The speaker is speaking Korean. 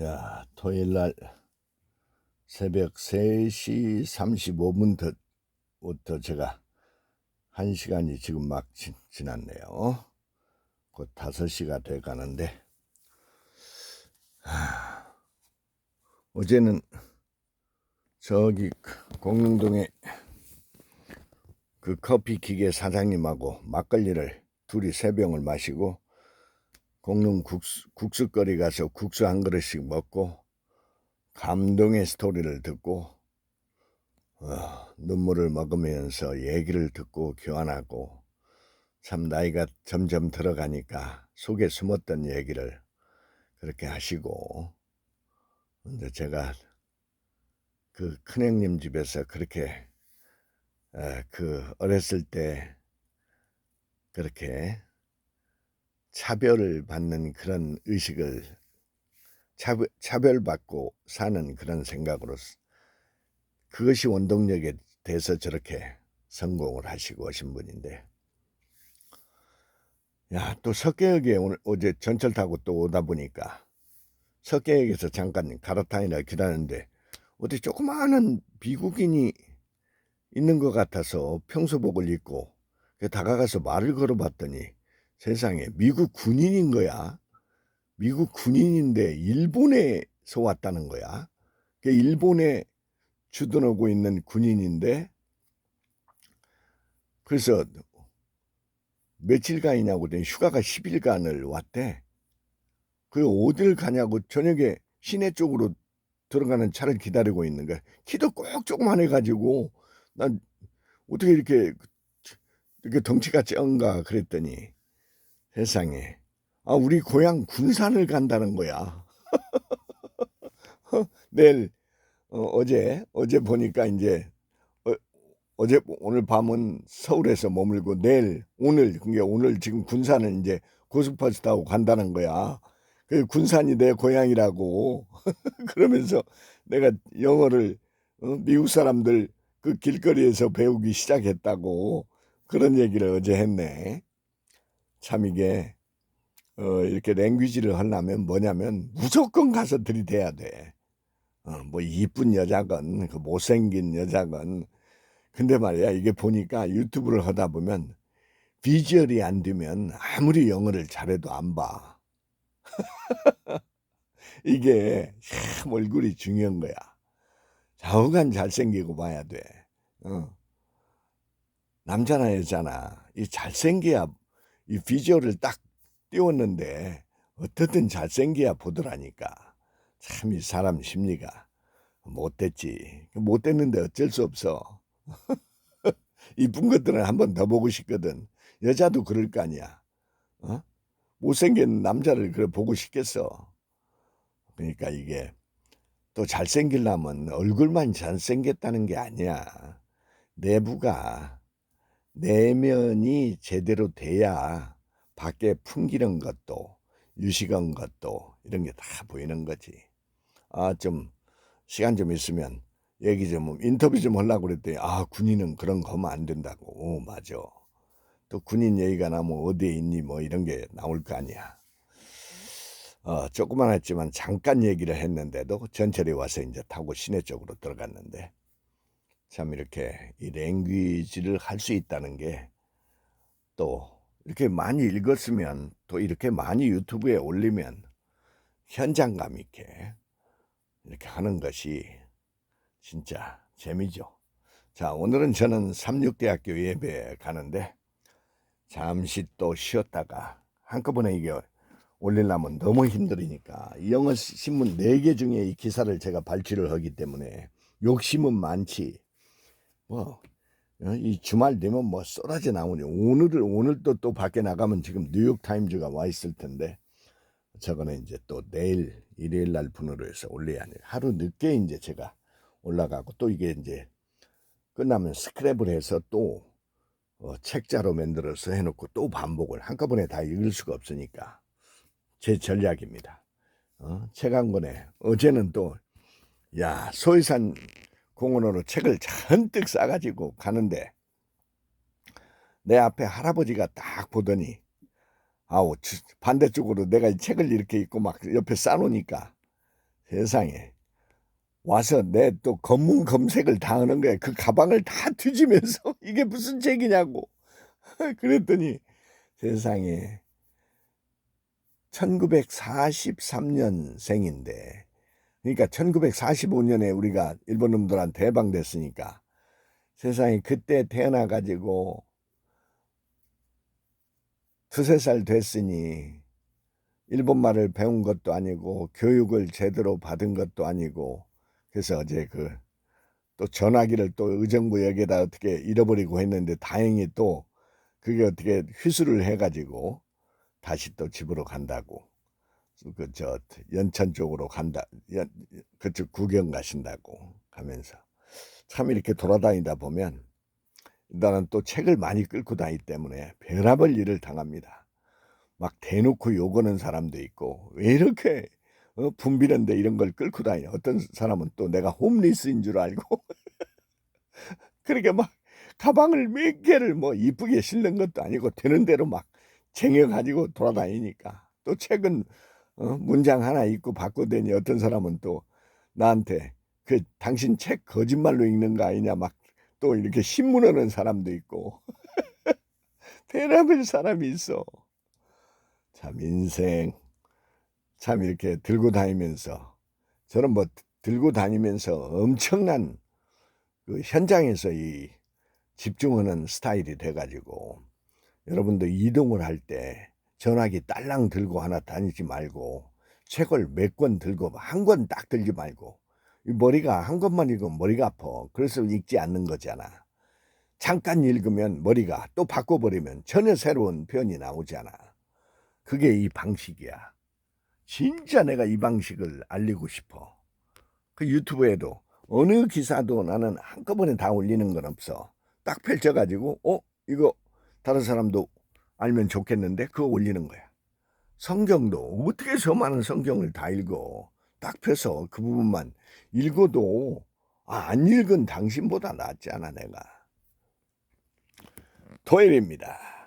야, 토요일 날 새벽 3시 35분부터 제가 1시간이 지금 막 지, 지났네요. 곧 5시가 돼 가는데, 하, 어제는 저기 그 공릉동에 그 커피 기계 사장님하고 막걸리를 둘이 세 병을 마시고 공릉 국수, 국수거리 가서 국수 한 그릇씩 먹고 감동의 스토리를 듣고 어, 눈물을 먹으면서 얘기를 듣고 교환하고 참 나이가 점점 들어가니까 속에 숨었던 얘기를 그렇게 하시고 근데 제가 그 큰형님 집에서 그렇게 어, 그 어렸을 때 그렇게 차별을 받는 그런 의식을 차별, 차별받고 사는 그런 생각으로 그것이 원동력에 돼서 저렇게 성공을 하시고 오신 분인데. 야 또 석계역에 오늘 어제 전철 타고 또 오다 보니까 석계역에서 잠깐 갈아타니라 기다렸는데 어디 조그마한 비국인이 있는 것 같아서 평소복을 입고 다가가서 말을 걸어봤더니 세상에 미국 군인인 거야. 미국 군인인데 일본에서 왔다는 거야. 그 일본에 주둔하고 있는 군인인데 그래서 며칠간이냐고 그랬더니 휴가가 10일간을 왔대. 그 어딜 가냐고 저녁에 시내 쪽으로 들어가는 차를 기다리고 있는 거야. 키도 꼭 조그만해 가지고 난 어떻게 이렇게 이렇게 덩치가 쩐가 그랬더니 세상에 아 우리 고향 군산을 간다는 거야. 내일 어, 제 어제 보니까 이제 어, 제 오늘 밤은 서울에서 머물고 내일 오늘 그게 오늘 지금 군산을 이제 고속버스 타고 간다는 거야. 그 군산이 내 고향이라고 그러면서 내가 영어를 어, 미국 사람들 그 길거리에서 배우기 시작했다고 그런 얘기를 어제 했네. 참 이게 어, 이렇게 랭귀지를 하려면 뭐냐면 무조건 가서 들이대야 돼. 어, 뭐 이쁜 여자건 그 못생긴 여자건 근데 말이야 이게 보니까 유튜브를 하다 보면 비주얼이 안 되면 아무리 영어를 잘해도 안 봐. 이게 참 얼굴이 중요한 거야. 좌우간 잘생기고 봐야 돼. 어. 남자나 여자나 이 잘생겨야 이 비주얼을 딱 띄웠는데 어떻든 잘생겨야 보더라니까. 참 이 사람 심리가 못됐지. 못됐는데 어쩔 수 없어. 이쁜 것들은 한 번 더 보고 싶거든. 여자도 그럴 거 아니야. 어? 못생긴 남자를 그래 보고 싶겠어. 그러니까 이게 또 잘생기려면 얼굴만 잘생겼다는 게 아니야. 내부가 내면이 제대로 돼야 밖에 풍기는 것도 유식한 것도 이런 게 다 보이는 거지. 아, 좀 시간 좀 있으면 얘기 좀 인터뷰 좀 하려고 그랬더니 아, 군인은 그런 거 하면 안 된다고. 오, 맞아. 또 군인 얘기가 나면 어디에 있니 뭐 이런 게 나올 거 아니야. 어, 조그만 했지만 잠깐 얘기를 했는데도 전철에 와서 이제 타고 시내 쪽으로 들어갔는데 참 이렇게 이 랭귀지를 할 수 있다는 게 또 이렇게 많이 읽었으면 또 이렇게 많이 유튜브에 올리면 현장감 있게 이렇게 하는 것이 진짜 재미죠. 자, 오늘은 저는 삼육대학교 예배에 가는데 잠시 또 쉬었다가 한꺼번에 이게 올리려면 너무 힘들으니까 영어 신문 4개 중에 이 기사를 제가 발췌를 하기 때문에 욕심은 많지. 뭐, 어, 이 주말 되면 뭐 쏟아져 나오니 오늘을, 오늘 또, 또 밖에 나가면 지금 뉴욕 타임즈가 와 있을 텐데 저거는 이제 또 내일 일요일 날 분으로 해서 올려야 하네. 하루 늦게 이제 제가 올라가고 또 이게 이제 끝나면 스크랩을 해서 또 어, 책자로 만들어서 해놓고 또 반복을 한꺼번에 다 읽을 수가 없으니까 제 전략입니다. 어, 책 한 권에 어제는 또 야 소이산 공원으로 책을 잔뜩 싸가지고 가는데 내 앞에 할아버지가 딱 보더니 아우 반대쪽으로 내가 이 책을 이렇게 읽고 막 옆에 싸놓으니까 세상에 와서 내 또 검문 검색을 다 하는 거야. 그 가방을 다 뒤지면서 이게 무슨 책이냐고. 그랬더니 세상에 1943년생인데 그러니까 1945년에 우리가 일본 놈들한테 해방됐으니까 세상에 그때 태어나 가지고 두세 살 됐으니 일본 말을 배운 것도 아니고 교육을 제대로 받은 것도 아니고 그래서 어제 그 또 전화기를 또 의정부역에다 어떻게 잃어버리고 했는데 다행히 또 그게 어떻게 휘수를 해가지고 다시 또 집으로 간다고 그 저 연천 쪽으로 간다. 연, 그쪽 구경 가신다고 하면서. 참 이렇게 돌아다니다 보면 나는 또 책을 많이 끌고 다니기 때문에 별의별 일을 당합니다. 막 대놓고 욕하는 사람도 있고 왜 이렇게 어, 붐비는데 이런 걸 끌고 다니냐 어떤 사람은 또 내가 홈리스인 줄 알고. 그렇게 막 가방을 몇 개를 뭐 이쁘게 실는 것도 아니고 되는 대로 막 쟁여가지고 돌아다니니까. 또 책은 어, 문장 하나 읽고 바꾸더니 어떤 사람은 또 나한테 그 당신 책 거짓말로 읽는 거 아니냐 막 또 이렇게 신문하는 사람도 있고. 대답을 사람이 있어. 참 인생. 참 이렇게 들고 다니면서 저는 뭐 들고 다니면서 엄청난 그 현장에서 이 집중하는 스타일이 돼가지고 여러분도 이동을 할 때 전화기 딸랑 들고 하나 다니지 말고 책을 몇 권 들고 한 권 딱 들지 말고 이 머리가 한 권만 읽으면 머리가 아파. 그래서 읽지 않는 거잖아. 잠깐 읽으면 머리가 또 바꿔버리면 전혀 새로운 표현이 나오잖아. 그게 이 방식이야. 진짜 내가 이 방식을 알리고 싶어. 그 유튜브에도 어느 기사도 나는 한꺼번에 다 올리는 건 없어. 딱 펼쳐가지고 어? 이거 다른 사람도 알면 좋겠는데 그거 올리는 거야. 성경도 어떻게 저 많은 성경을 다 읽어? 딱 펴서 그 부분만 읽어도 아, 안 읽은 당신보다 낫지 않아 내가. 토요일입니다.